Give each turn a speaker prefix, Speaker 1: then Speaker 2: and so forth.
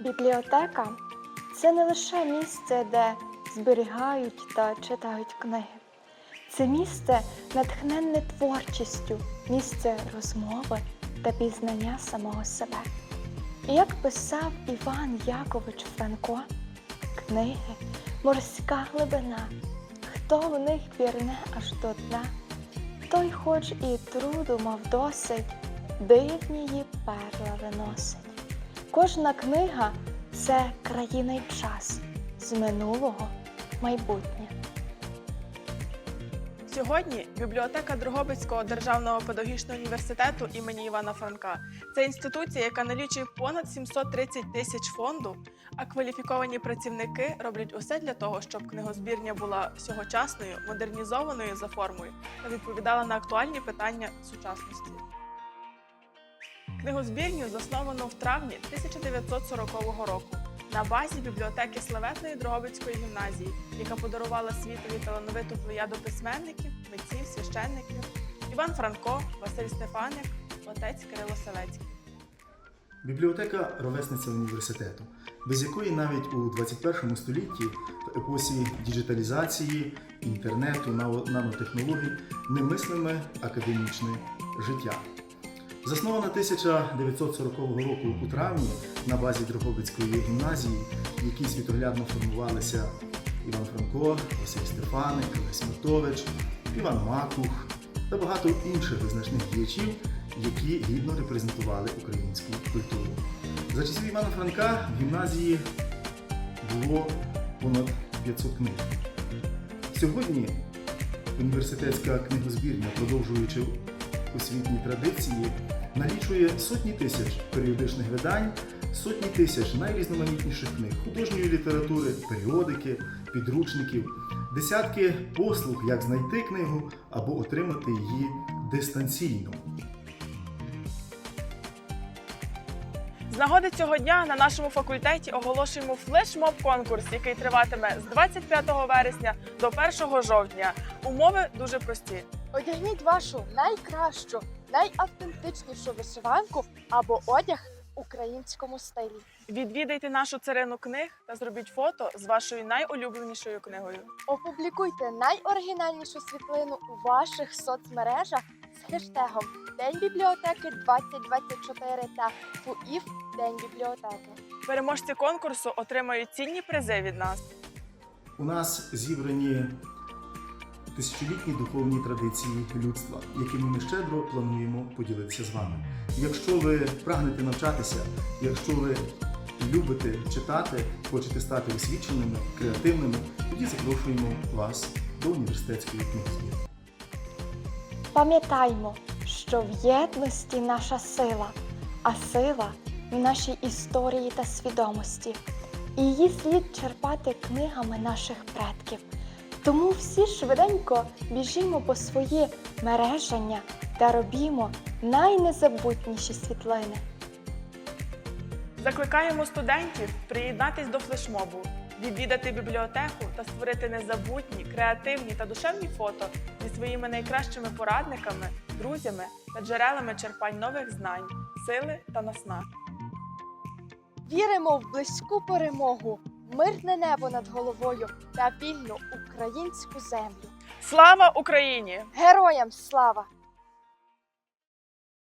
Speaker 1: Бібліотека це не лише місце, де зберігають та читають книги. Це місце натхненне творчістю, місце розмови та пізнання самого себе. І як писав Іван Якович Франко, книги морська глибина, хто в них пірне аж до дна, той, хоч і труду мав досить, дивні її перла виносить. Кожна книга це країна й час з минулого майбутнє.
Speaker 2: Сьогодні бібліотека Дрогобицького державного педагогічного університету імені Івана Франка це інституція, яка налічує понад 730 тисяч фонду, а кваліфіковані працівники роблять усе для того, щоб книгозбірня була сьогочасною, модернізованою за формою та відповідала на актуальні питання сучасності. Книгозбірню засновано в травні 1940 року на базі бібліотеки славетної Дрогобицької гімназії, яка подарувала світові талановиту плеяду письменників, митців, священників Іван Франко, Василь Стефаник, отець Кирило Селецький.
Speaker 3: Бібліотека ровесниця університету, без якої навіть у 21 столітті, в епосі діджиталізації, інтернету, нанотехнологій, немислиме академічне життя. Заснована 1940 року у травні на базі Дрогобицької гімназії, в якій світоглядно формувалися Іван Франко, Василь Стефаник, Олесь Матович, Іван Макух та багато інших визначних діячів, які гідно репрезентували українську культуру. За часів Івана Франка в гімназії було понад 500 книг. Сьогодні університетська книгозбірня, продовжуючи освітні традиції, налічує сотні тисяч періодичних видань, сотні тисяч найрізноманітніших книг художньої літератури, періодики, підручників, десятки послуг, як знайти книгу або отримати її дистанційно.
Speaker 2: З нагоди цього дня на нашому факультеті оголошуємо флешмоб конкурс, який триватиме з 25 вересня до 1 жовтня. Умови дуже прості.
Speaker 4: Одягніть вашу найкращу, найавтентичнішу вишиванку або одяг в українському стилі.
Speaker 2: Відвідайте нашу царину книг та зробіть фото з вашою найулюбленішою книгою.
Speaker 4: Опублікуйте найоригінальнішу світлину у ваших соцмережах з хештегом День бібліотеки 2024 та ФУІФ День бібліотеки.
Speaker 2: Переможці конкурсу отримають цінні призи від нас.
Speaker 3: У нас зібрані тисячолітні духовні традиції людства, якими ми щедро плануємо поділитися з вами. Якщо ви прагнете навчатися, якщо ви любите читати, хочете стати освіченими, креативними, тоді запрошуємо вас до університетської книгозбірні.
Speaker 1: Пам'ятаймо, що в єдності наша сила, а сила в нашій історії та свідомості. І її слід черпати книгами наших предків. Тому всі швиденько біжімо по свої мереження та робімо найнезабутніші світлини.
Speaker 2: Закликаємо студентів приєднатись до флешмобу, відвідати бібліотеку та створити незабутні, креативні та душевні фото зі своїми найкращими порадниками, друзями та джерелами черпань нових знань, сили та наснаг.
Speaker 4: Віримо в близьку перемогу, мирне небо над головою та вільну українську землю.
Speaker 2: Слава Україні!
Speaker 4: Героям слава!